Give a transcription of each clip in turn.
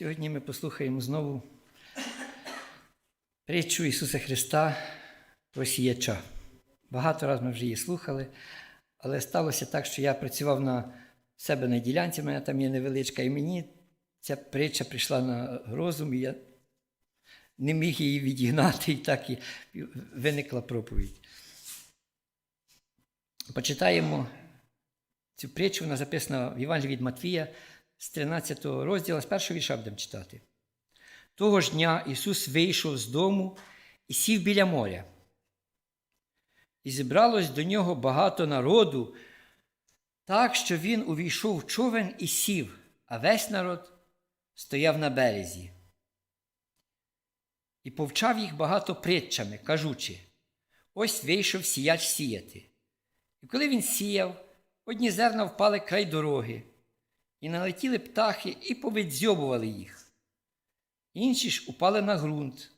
Сьогодні ми послухаємо знову притчу Ісуса Христа про сіяча. Багато разів ми вже її слухали, але сталося так, що я працював на себе на ділянці, в мене там є невеличка, і мені ця притча прийшла на розум, і я не міг її відігнати, і так і виникла проповідь. Почитаємо цю притчу, вона записана в Євангелії від Матвія з 13 розділу, з першого вірша будемо читати. Того ж дня Ісус вийшов з дому і сів біля моря. І зібралось до нього багато народу, так, що він увійшов в човен і сів, а весь народ стояв на березі. І повчав їх багато притчами, кажучи: ось вийшов сіяч сіяти. І коли він сіяв, одні зерна впали край дороги, і налетіли птахи і повидзьобували їх. Інші ж упали на ґрунт,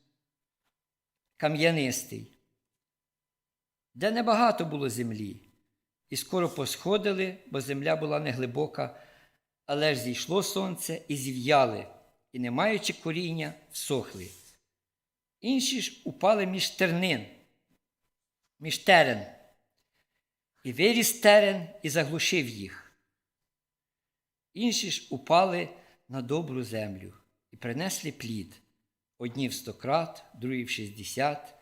кам'янистий, де небагато було землі, і скоро посходили, бо земля була неглибока, але ж зійшло сонце і зів'яли, і, не маючи коріння, всохли. Інші ж упали між тернин, між терен, і виріс терен і заглушив їх. Інші ж упали на добру землю і принесли плід. Одні в сто крат, другі в шістдесят,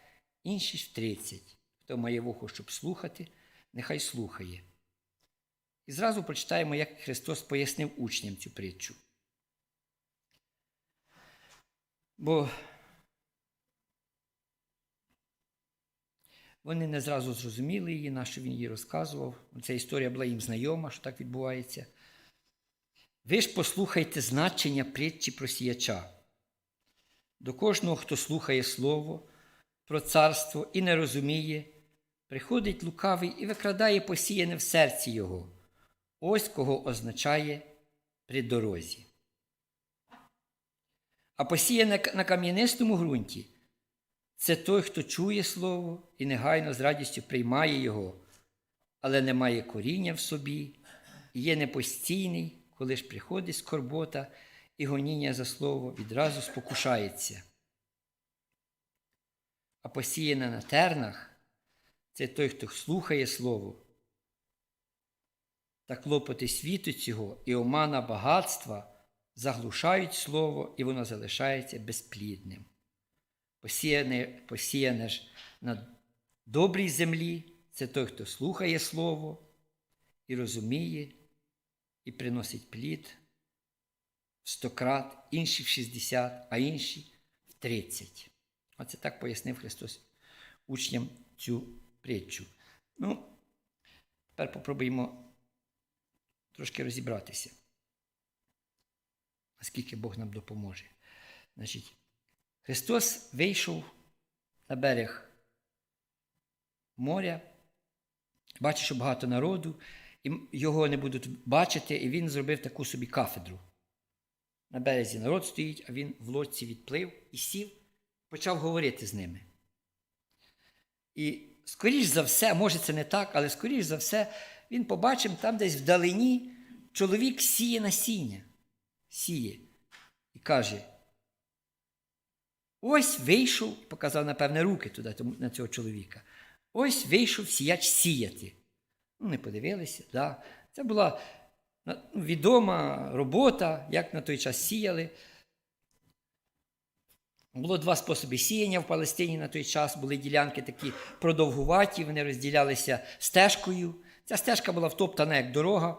інші в тридцять. Хто має вухо, щоб слухати, нехай слухає. І зразу прочитаємо, як Христос пояснив учням цю притчу. Бо вони не зразу зрозуміли її, на що він її розказував. Ця історія була їм знайома, що так відбувається. Ви ж послухайте значення притчі про сіяча. До кожного, хто слухає Слово про царство і не розуміє, приходить лукавий і викрадає посіяне в серці його. Ось кого означає при дорозі. А посіяне на кам'янистому ґрунті це той, хто чує Слово і негайно з радістю приймає його, але не має коріння в собі є непостійний коли ж приходить скорбота і гоніння за слово, відразу спокушається. А посіяна на тернах це той, хто слухає Слово. Та клопоти світу цього і омана багатства заглушають Слово, і воно залишається безплідним. Посіяне, посіяне ж на добрій землі це той, хто слухає Слово і розуміє і приносить плід в сто крат, інші в 60, а інші в 30. Оце так пояснив Христос учням цю притчу. Ну, тепер попробуємо трошки розібратися, наскільки Бог нам допоможе. Значить, Христос вийшов на берег моря, бачить, що багато народу і його не будуть бачити, і він зробив таку собі кафедру. На березі народ стоїть, а він в лодці відплив і сів, почав говорити з ними. І, скоріш за все, може це не так, але скоріш за все, він побачив там десь вдалині чоловік сіє насіння. Сіє. І каже: ось вийшов, показав, напевне, руки туди, на цього чоловіка. Ось вийшов сіяч сіяти. Не подивилися. Да. Це була відома робота, як на той час сіяли. Було два способи сіяння в Палестині на той час. Були ділянки такі продовгуваті, вони розділялися стежкою. Ця стежка була втоптана як дорога.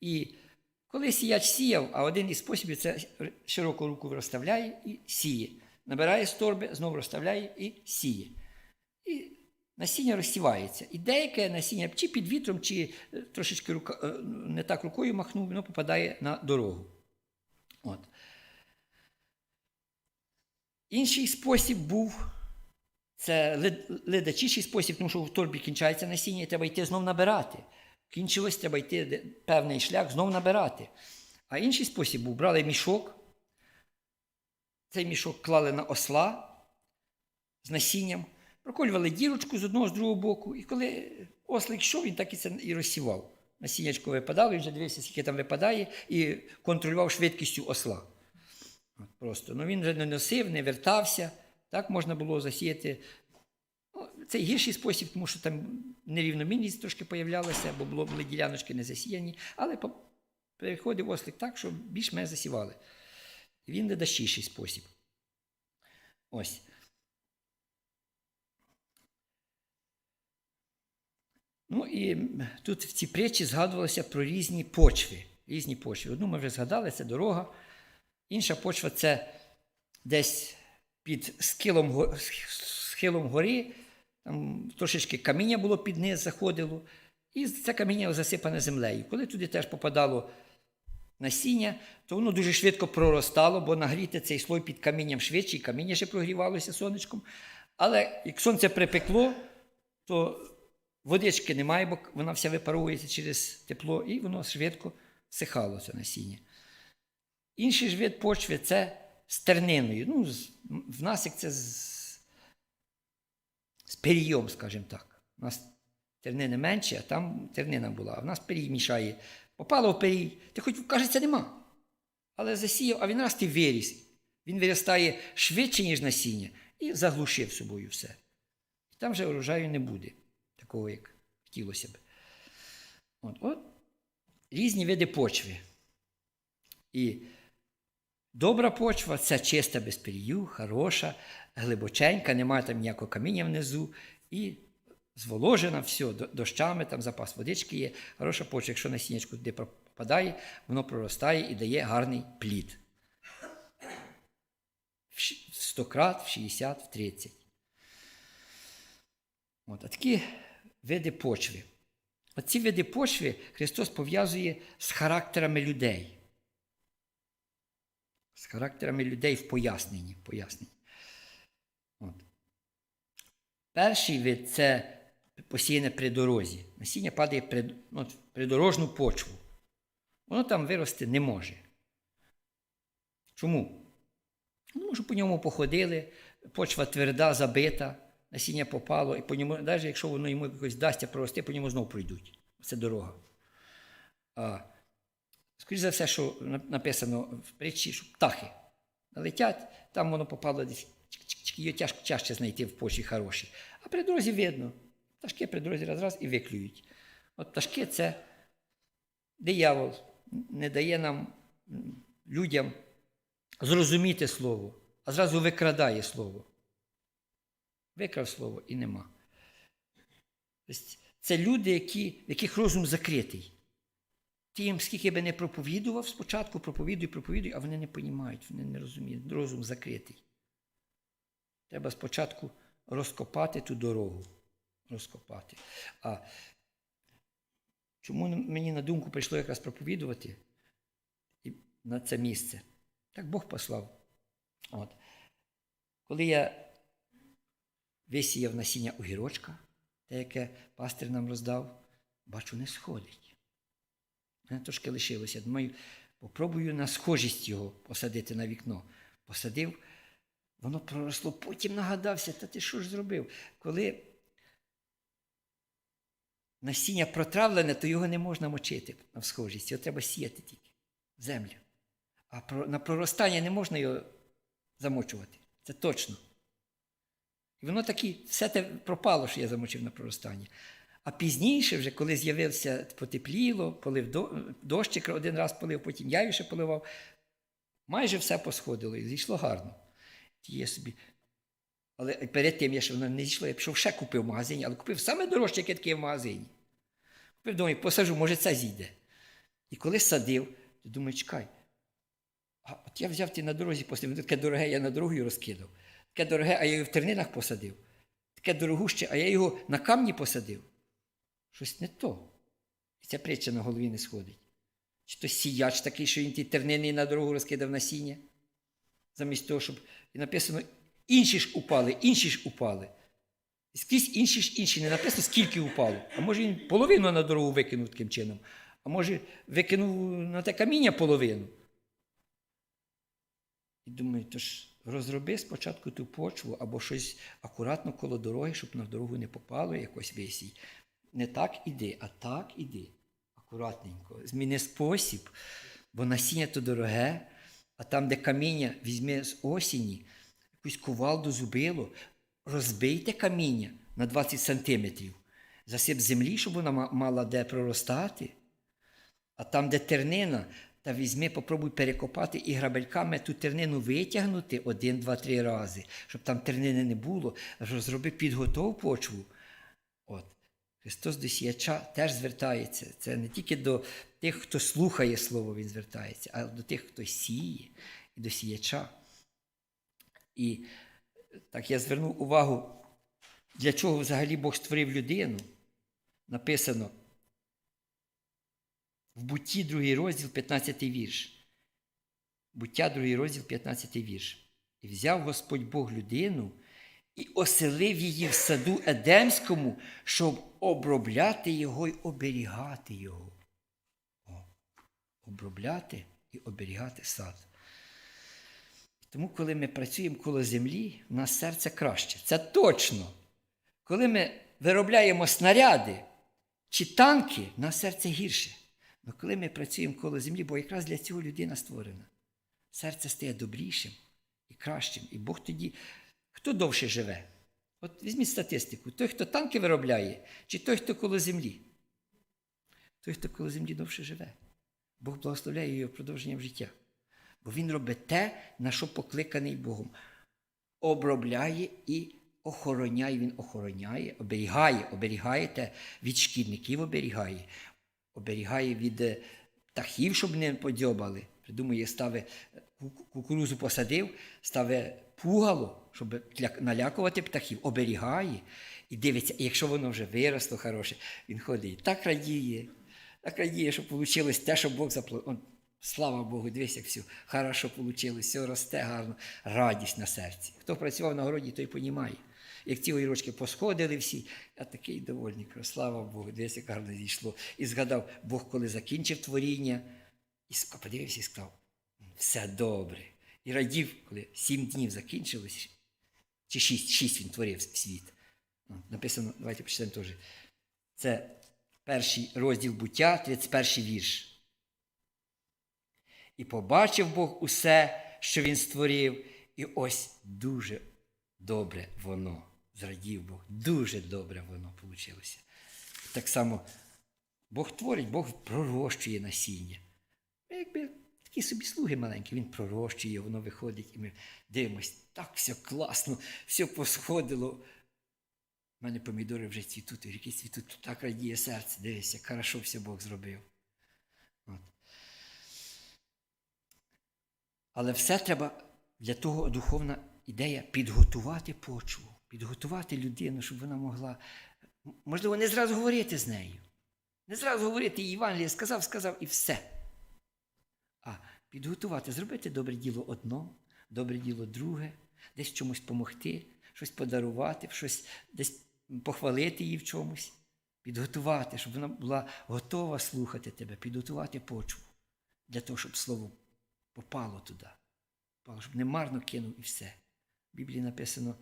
І коли сіяч сіяв, а один із способів це широку руку розставляє і сіє. Набирає з торби, знову розставляє і сіє. І насіння розсівається. І деяке насіння, чи під вітром, чи трошечки рука, не так рукою махнув, воно попадає на дорогу. От. Інший спосіб був це ледачіший спосіб, тому що в торбі кінчається насіння, і треба йти знов набирати. Кінчилось, треба йти певний шлях, знов набирати. А інший спосіб був, брали мішок, цей мішок клали на осла з насінням, проколювали дірочку з одного з другого боку, і коли ослик йшов, він так і це і розсівав. Насіннячко випадало, він вже дивився, скільки там випадає, і контролював швидкістю осла. От просто. Ну, він вже не носив, не вертався. Так можна було засіяти. Ну, це гірший спосіб, тому що там нерівномірність трошки появлялася, бо було, були діляночки не засіяні, але переходив ослик так, що більш-менш засівали. Він недащіший спосіб. Ось. Ну і тут в цій притчі згадувалося про різні почви. Різні почви. Одну ми вже згадали, це дорога. Інша почва це десь під схилом, схилом гори, там трошечки каміння було під низ, заходило, і це каміння засипане землею. Коли туди теж попадало насіння, то воно дуже швидко проростало, бо нагріти цей слой під камінням швидше, і каміння ще прогрівалося сонечком. Але як сонце припекло, то водички немає, бо вона вся випаровується через тепло, і воно швидко всихало це насіння. Інший ж вид почви це з терниною. Ну, в нас як це з, з перійом, скажімо так. У нас тернини менше, а там тернина була, а в нас перій мішає. Попало в перій, ти хоч кажеться, нема. Але засіяв, а він раз ти виріс. Він виростає швидше, ніж насіння, і заглушив собою все. І там вже урожаю не буде, такого, як хотілося б. От, от різні види почви. І добра почва це чиста без перію, хороша, глибоченька, немає там ніякого каміння внизу. І зволожена, все, дощами, там запас водички є. Хороша почва, якщо насіннячко туди попадає, воно проростає і дає гарний плід. В 100 крат, в 60, в 30. От, а такі види почви. Оці види почви Христос пов'язує з характерами людей. З характерами людей в поясненні. поясненні. От. Перший вид це посіяне при дорозі. Насіння падає при, от, в придорожну почву. Воно там вирости не може. Чому? Ну, що по ньому походили, почва тверда, забита, насіння попало, і по ньому, навіть якщо воно йому якось вдасться прорости, по ньому знову пройдуть. Це дорога. А, скоріше за все, що написано в притчі, що птахи летять, там воно попало десь, її тяжко тяжче знайти в почві хороші. А при дорозі видно. Пташки при дорозі раз-раз і виклюють. От пташки це диявол не дає нам, людям, зрозуміти слово, а зразу викрадає слово. Викрав слово і нема. Тобто Це люди, які, в яких розум закритий. Ті їм скільки би не проповідував, спочатку проповідуй, проповідуй, а вони не розуміють, вони не розуміють. Розум закритий. Треба спочатку розкопати ту дорогу. Розкопати. А чому мені на думку прийшло якраз проповідувати на це місце? Так Бог послав. От. Коли я висіяв насіння огірочка, те, яке пастир нам роздав, бачу, не сходить. Мене трошки лишилося. Думаю, попробую на схожість його посадити на вікно. Посадив, воно проросло, потім нагадався, та ти що ж зробив? Коли насіння протравлене, то його не можна мочити на схожість, його треба сіяти тільки в землю. А на проростання не можна його замочувати. Це точно. І воно таки все те пропало, що я замочив на проростання. А пізніше, вже, коли з'явився потепліло, полив дощик один раз полив, потім я ще поливав, майже все посходило і зійшло гарно. Є собі. Але перед тим, я ще воно не зійшло, я пішов ще купив в магазині, але купив саме дорожче, таке в магазині. Купив думаю, посажу, може це зійде. І коли садив, то думаю, чекай. А от я взяв ті на дорозі посадив, таке дороге, я на дорогу розкидав. Таке дороге, а я його в тернинах посадив. Таке дорогуще, а я його на камні посадив. Щось не то. І ця притча на голові не сходить. Чи то сіяч такий, що він ті тернини на дорогу розкидав насіння, замість того, щоб і написано, інші ж упали, інші ж упали. І скрізь інші ж інші. Не написано, скільки упало. А може він половину на дорогу викинув таким чином, а може викинув на те каміння половину. І думаю, то ж розроби спочатку ту почву або щось акуратно коло дороги, щоб на дорогу не попало якось висій. Не так іди, а так іди. Акуратненько. Зміни спосіб, бо насіння то дороге, А там, де каміння, візьме з осені, якусь кувалду зубило, розбийте каміння на 20 сантиметрів, засип землі, щоб вона мала де проростати. А там, де тернина, та візьми, попробуй перекопати і грабельками ту тернину витягнути один, два, три рази, щоб там тернини не було, зроби підготов почву. От. Христос до сіяча теж звертається. Це не тільки до тих, хто слухає Слово, Він звертається, а до тих, хто сіє, і до сіяча. І так я звернув увагу, для чого взагалі Бог створив людину. Написано в бутті, другий розділ, 15 вірш. Буття, другий розділ, 15 вірш. І взяв Господь Бог людину і оселив її в саду Едемському, щоб обробляти його й оберігати його. О, обробляти і оберігати сад. Тому, коли ми працюємо коло землі, у нас серце краще. Це точно. Коли ми виробляємо снаряди чи танки, у нас серце гірше. Але коли ми працюємо коло землі, бо якраз для цього людина створена, серце стає добрішим і кращим. І Бог тоді, хто довше живе? От візьміть статистику: той, хто танки виробляє, чи той, хто коло землі? Той, хто коло землі довше живе. Бог благословляє його продовженням життя. Бо він робить те, на що покликаний Богом. Обробляє і охороняє, він охороняє, оберігає, оберігає те від шкідників, оберігає, оберігає від е, птахів, щоб не подьобали. Придумує, ставить ку- кукурузу посадив, ставить пугало, щоб налякувати птахів, оберігає і дивиться, якщо воно вже виросло хороше, він ходить так радіє, так радіє, що вийшло те, що Бог заплатив. Слава Богу, дивись, як все хорошо вийшло, все росте гарно, радість на серці. Хто працював на городі, той понімає. Як ці огірочки посходили всі, я такий довольний, кажу, слава Богу, дивись, як гарно зійшло. І згадав, Бог, коли закінчив творіння, і подивився і сказав, все добре. І радів, коли сім днів закінчилось, чи шість, шість він творив світ. Написано, давайте почитаємо теж. Це перший розділ буття, 31 вірш. І побачив Бог усе, що він створив, і ось дуже добре воно. Зрадів Бог, дуже добре воно вийшло. Так само Бог творить, Бог пророщує насіння. Ми якби такі собі слуги маленькі, він пророщує, воно виходить, і ми дивимось, так все класно, все посходило. У мене помідори вже цвітуть, ріки цвітуть, так радіє серце. Дивись, як хорошо все Бог зробив. От. Але все треба для того духовна ідея підготувати почву, підготувати людину, щоб вона могла, можливо, не зразу говорити з нею. Не зразу говорити їй Євангеліє, сказав, сказав і все. А підготувати, зробити добре діло одно, добре діло друге, десь чомусь допомогти, щось подарувати, щось десь похвалити її в чомусь, підготувати, щоб вона була готова слухати тебе, підготувати почву для того, щоб слово попало туди. Попало, щоб не марно кинув і все. В Біблії написано: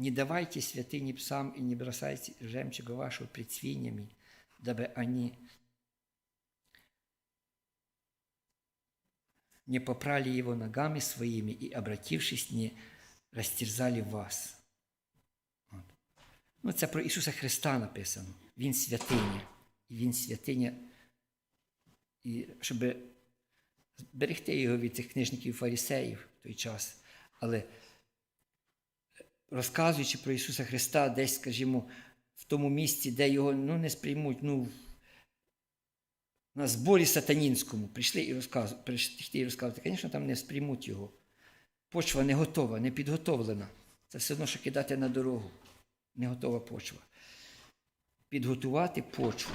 не давайте святыни псам и не бросайте жемчуга вашего пред свиньями, дабы они не попрали его ногами своими и, обратившись, не растерзали вас. Ну, це про Ісуса Христа написано. Він святиня. І Він святиня. І щоб берегти його від цих книжників фарисеїв в той час. Але розказуючи про Ісуса Христа, десь, скажімо, в тому місці, де його ну, не сприймуть, ну, на зборі сатанінському прийшли і розказували, прийшли і розказувати, звісно, там не сприймуть його. Почва не готова, не підготовлена. Це все одно, що кидати на дорогу. Не готова почва. Підготувати почву.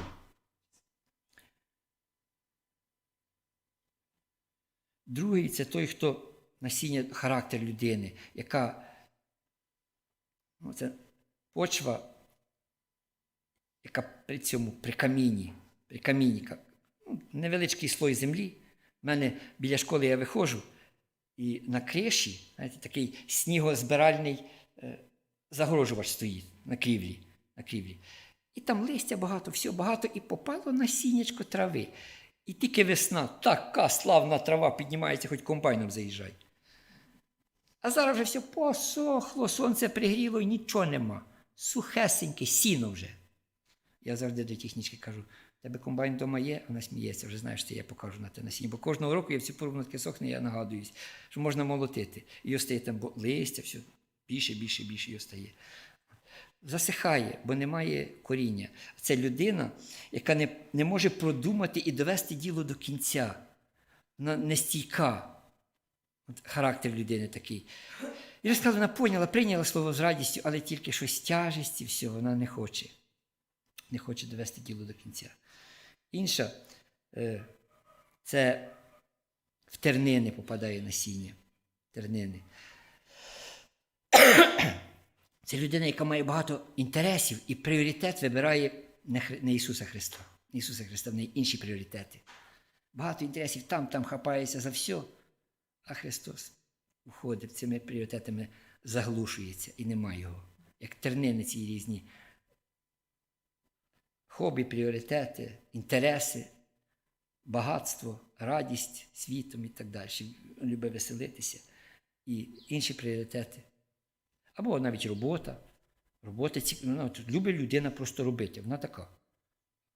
Другий це той, хто насіння характер людини, яка ну, це почва, яка при цьому при камінні, при камінні, ка- ну, невеличкий слой землі. У мене біля школи я виходжу, і на криші, знаєте, такий снігозбиральний е, загорожувач стоїть на крівлі, на крівлі. І там листя багато, все багато, і попало насіннячко трави. І тільки весна, така славна трава піднімається, хоч комбайном заїжджай. А зараз вже все посохло, сонце пригріло і нічого нема. Сухесеньке, сіно вже. Я завжди до технічки кажу: «В тебе комбайн вдома є, вона сміється, вже знаєш, що я покажу на те насіння. Бо кожного року я в цю пору таке сохне, я нагадуюсь, що можна молотити. І його стає там бо- листя, все більше, більше, більше його стає. Засихає, бо немає коріння. Це людина, яка не, не може продумати і довести діло до кінця. Вона нестійка. От характер людини такий. І розказала, вона поняла, прийняла слово з радістю, але тільки щось тяжесті, все, вона не хоче. Не хоче довести діло до кінця. Інша е, це в тернини попадає насіння. Тернини. Це людина, яка має багато інтересів і пріоритет вибирає не, Ісуса Христа. Ісуса Христа, в неї інші пріоритети. Багато інтересів там, там хапається за все, а Христос уходить цими пріоритетами, заглушується і немає його. Як тернини ці різні хобі, пріоритети, інтереси, багатство, радість світом і так далі. Любить веселитися. І інші пріоритети. Або навіть робота. Робота вона любить людина просто робити. Вона така.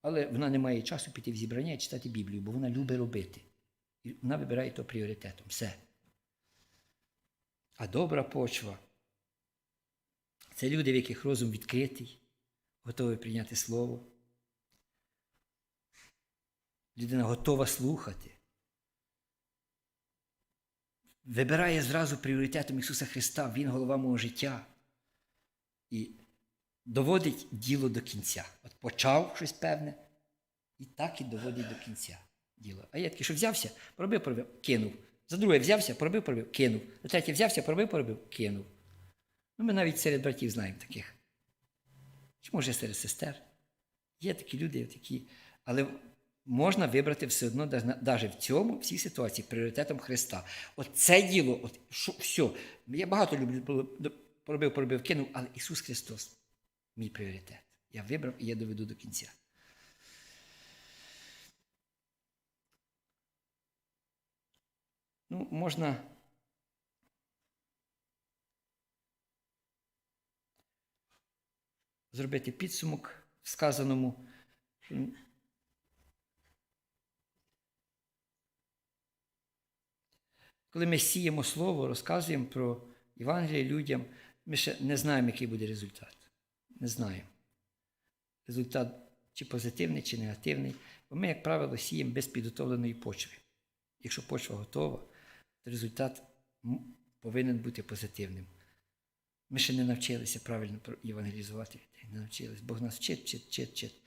Але вона не має часу піти в зібрання і читати Біблію, бо вона любить робити. І вона вибирає то пріоритетом. Все. А добра почва це люди, в яких розум відкритий, готовий прийняти слово. Людина готова слухати. Вибирає зразу пріоритетом Ісуса Христа, Він голова мого життя. І доводить діло до кінця. От почав щось певне, і так і доводить до кінця діло. А я такий, що взявся, поробив, поробив, кинув. За друге взявся, поробив, поробив, кинув. За третє взявся, поробив, поробив, кинув. Ну, ми навіть серед братів знаємо таких. Чи може серед сестер? Є такі люди, такі. Але можна вибрати все одно, навіть в цьому, в цій ситуації, пріоритетом Христа. От це діло, от що, все. Я багато люблю, поробив, поробив, кинув, але Ісус Христос мій пріоритет. Я вибрав і я доведу до кінця. Ну, можна. Зробити підсумок сказаному. Коли ми сіємо слово, розказуємо про Євангеліє людям, ми ще не знаємо, який буде результат. Не знаємо. Результат чи позитивний, чи негативний. Бо ми, як правило, сіємо без підготовленої почви. Якщо почва готова, результат повинен бути позитивним. Ми ще не навчилися правильно євангелізувати. Не навчилися. Бог нас вчить, вчить, вчить, вчить.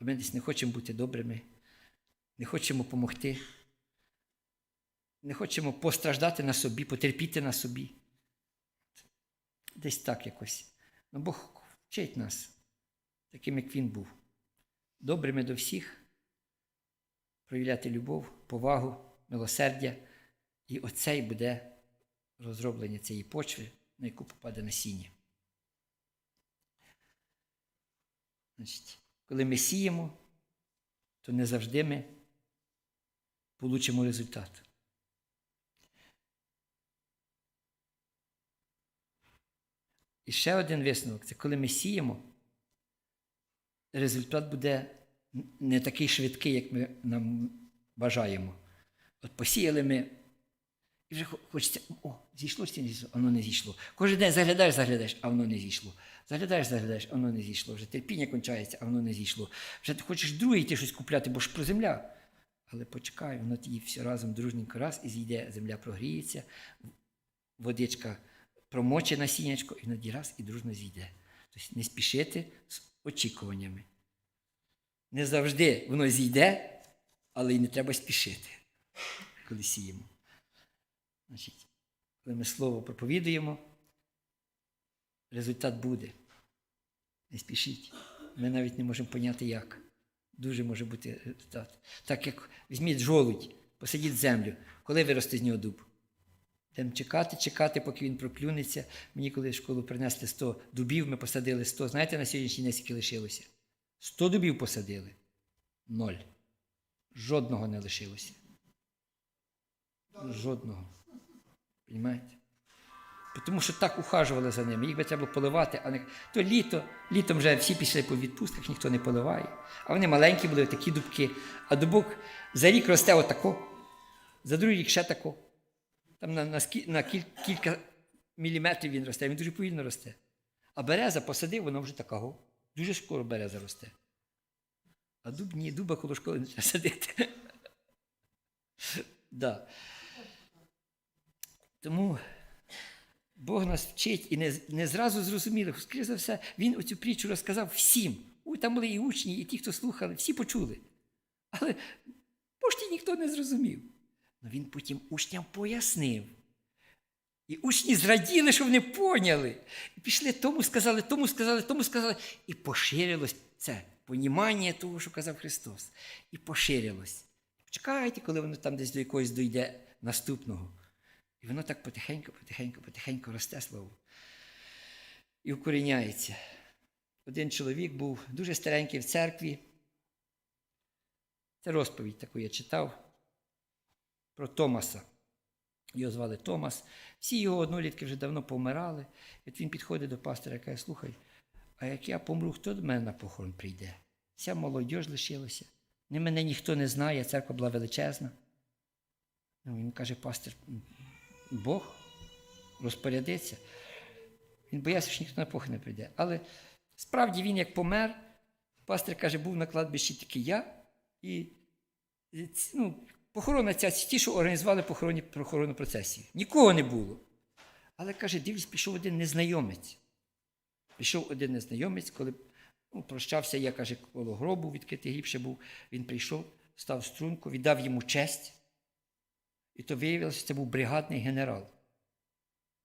А ми десь не хочемо бути добрими, не хочемо допомогти, не хочемо постраждати на собі, потерпіти на собі. Десь так якось. Ну, Бог вчить нас, таким, як він був. Добрими до всіх, проявляти любов, повагу, милосердя. І оце й буде розроблення цієї почви, на яку попаде насіння. Значить, коли ми сіємо, то не завжди ми получимо результат. І ще один висновок це коли ми сіємо, результат буде не такий швидкий, як ми нам бажаємо. От посіяли ми, і вже хочеться, о, зійшло чи не зійшло, воно не зійшло. Кожен день заглядаєш, заглядаєш, а воно не зійшло. Заглядаєш, заглядаєш, воно не зійшло. Вже терпіння кончається, а воно не зійшло. Вже ти хочеш другий йти щось купляти, бо ж про земля. Але почекай, воно тоді все разом дружненько раз і зійде, земля прогріється, водичка промоче насіннячко, і тоді раз і дружно зійде. Тобто не спішити з очікуваннями. Не завжди воно зійде, але й не треба спішити, коли сіємо. Значить, коли ми слово проповідуємо, результат буде. Не спішіть. Ми навіть не можемо поняти, як. Дуже може бути результат. Так як візьміть жолудь, посадіть землю, коли виросте з нього дуб. Будемо чекати, чекати, поки він проклюнеться. Мені коли в школу принесли 100 дубів, ми посадили 100. Знаєте, на сьогоднішній день скільки лишилося? 100 дубів посадили. Ноль. Жодного не лишилося. Жодного. Понімаєте? Тому що так ухажували за ними. Їх би треба поливати, а не то літо, літом вже всі пішли по відпустках, ніхто не поливає. А вони маленькі були, такі дубки. А дубок за рік росте отако, за другий рік ще тако. Там на, на, на кіль, кілька міліметрів він росте, він дуже повільно росте. А береза посадив, вона вже такого. Дуже скоро береза росте. А дуб ні, дуба коло школи не треба садити. Тому Бог нас вчить і не, не зразу зрозуміли. Скоріше за все, він оцю притчу розказав всім. Там були і учні, і ті, хто слухали, всі почули. Але пошті ніхто не зрозумів. Но він потім учням пояснив. І учні зраділи, що вони поняли. І пішли тому сказали, тому сказали, тому сказали. І поширилось це понімання того, що казав Христос. І поширилось. Чекайте, коли воно там десь до якогось дойде наступного. Воно так потихеньку, потихеньку, потихеньку росте слово. І укоріняється. Один чоловік був дуже старенький в церкві. Це розповідь таку я читав про Томаса. Його звали Томас. Всі його однолітки вже давно помирали. От він підходить до пастора і каже, слухай, а як я помру, хто до мене на похорон прийде? Вся молодь лишилася. Мене ніхто не знає, церква була величезна. Ну, він каже, пастор, Бог розпорядиться. Він боявся, що ніхто на похорон не прийде. Але справді він як помер, пастор каже, був на кладбищі тільки я і ну, похорона ця, ті, що організували похоронні, похоронну процесію. Нікого не було. Але каже, дивлюсь, пішов один незнайомець. Прийшов один незнайомець, коли ну, прощався, я каже, коло гробу відкритий гріб ще був. Він прийшов, став струнку, віддав йому честь. І то виявилося, що це був бригадний генерал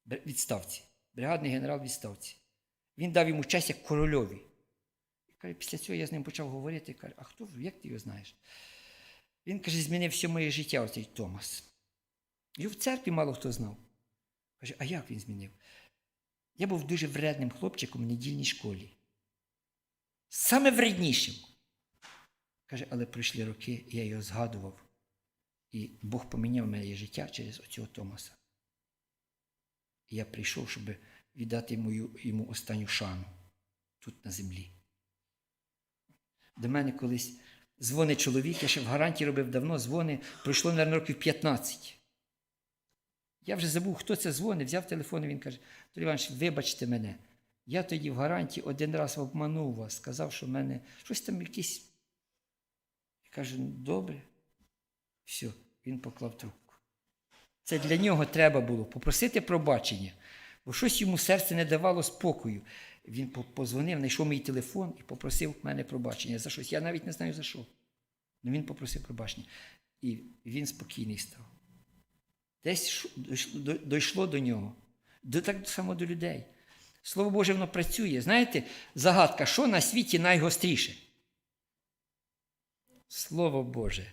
відставці. Бригадний генерал відставці. Він дав йому честь як корольові. І каже, після цього я з ним почав говорити. Каже, а хто, як ти його знаєш? Він каже, змінив все моє життя, оцей Томас. Його в церкві мало хто знав. Каже, а як він змінив? Я був дуже вредним хлопчиком в недільній школі. Саме вреднішим. Каже, але пройшли роки, і я його згадував. І Бог поміняв моє життя через оцього Томаса. І я прийшов, щоб віддати йому, йому останню шану тут на землі. До мене колись дзвонить чоловік, я ще в гарантії робив давно дзвони, пройшло, мабуть, років 15. Я вже забув, хто це дзвонить, взяв телефон і він каже: Анатолій Іванович, вибачте мене. Я тоді в гарантії один раз обманув вас, сказав, що в мене щось там якісь. Я кажу, ну добре. Все, він поклав трубку. Це для нього треба було попросити пробачення, бо щось йому серце не давало спокою. Він позвонив, знайшов мій телефон і попросив мене пробачення за щось. Я навіть не знаю за що. Ну він попросив пробачення. І він спокійний став. Десь дійшло до нього. До, так само до людей. Слово Боже, воно працює. Знаєте, загадка, що на світі найгостріше? Слово Боже.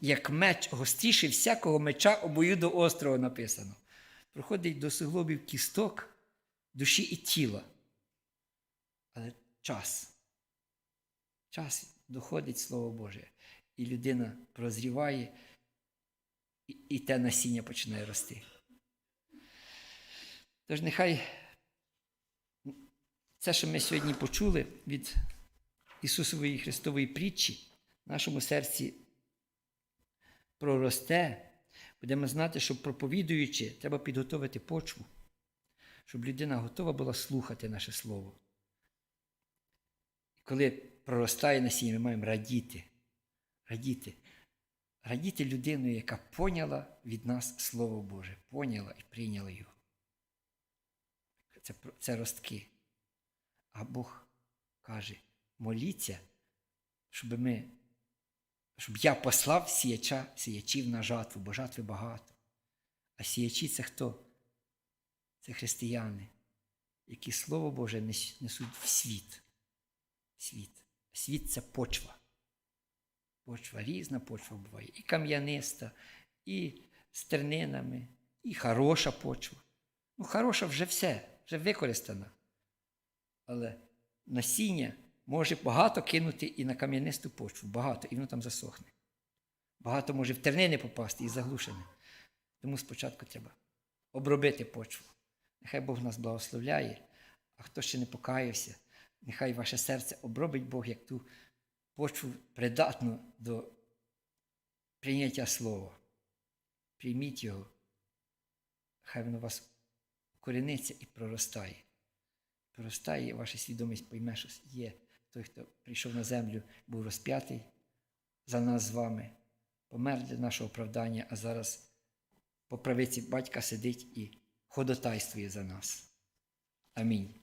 Як меч гостріше всякого меча обоюдо острого написано. Проходить до суглобів кісток, душі і тіла. Але час. Час доходить Слово Боже. І людина прозріває, і, і те насіння починає рости. Тож нехай це, що ми сьогодні почули від Ісусової Христової притчі, в нашому серці проросте, будемо знати, що проповідуючи, треба підготовити почву, щоб людина готова була слухати наше Слово. Коли проростає насіння, ми маємо радіти. Радіти. Радіти людиною, яка поняла від нас Слово Боже, поняла і прийняла його. Це, це ростки. А Бог каже: моліться, щоб ми, щоб я послав сіяча, сіячів на жатву, бо жатви багато. А сіячі це хто? Це християни, які Слово Боже несуть в світ. Світ. Світ це почва. Почва різна почва буває. І кам'яниста, і з тернинами, і хороша почва. Ну, хороша вже все, вже використана. Але насіння може багато кинути і на кам'янисту почву, багато, і воно там засохне. Багато може в тернини попасти і заглушене. Тому спочатку треба обробити почву. Нехай Бог нас благословляє, а хто ще не покаявся, нехай ваше серце обробить Бог як ту почву придатну до прийняття слова. Прийміть його, хай воно вас коріниться і проростає. Проростає, ваша свідомість пойме, що є той, хто прийшов на землю, був розп'ятий за нас з вами, помер для нашого оправдання, а зараз по правиці батька сидить і ходотайствує за нас. Амінь.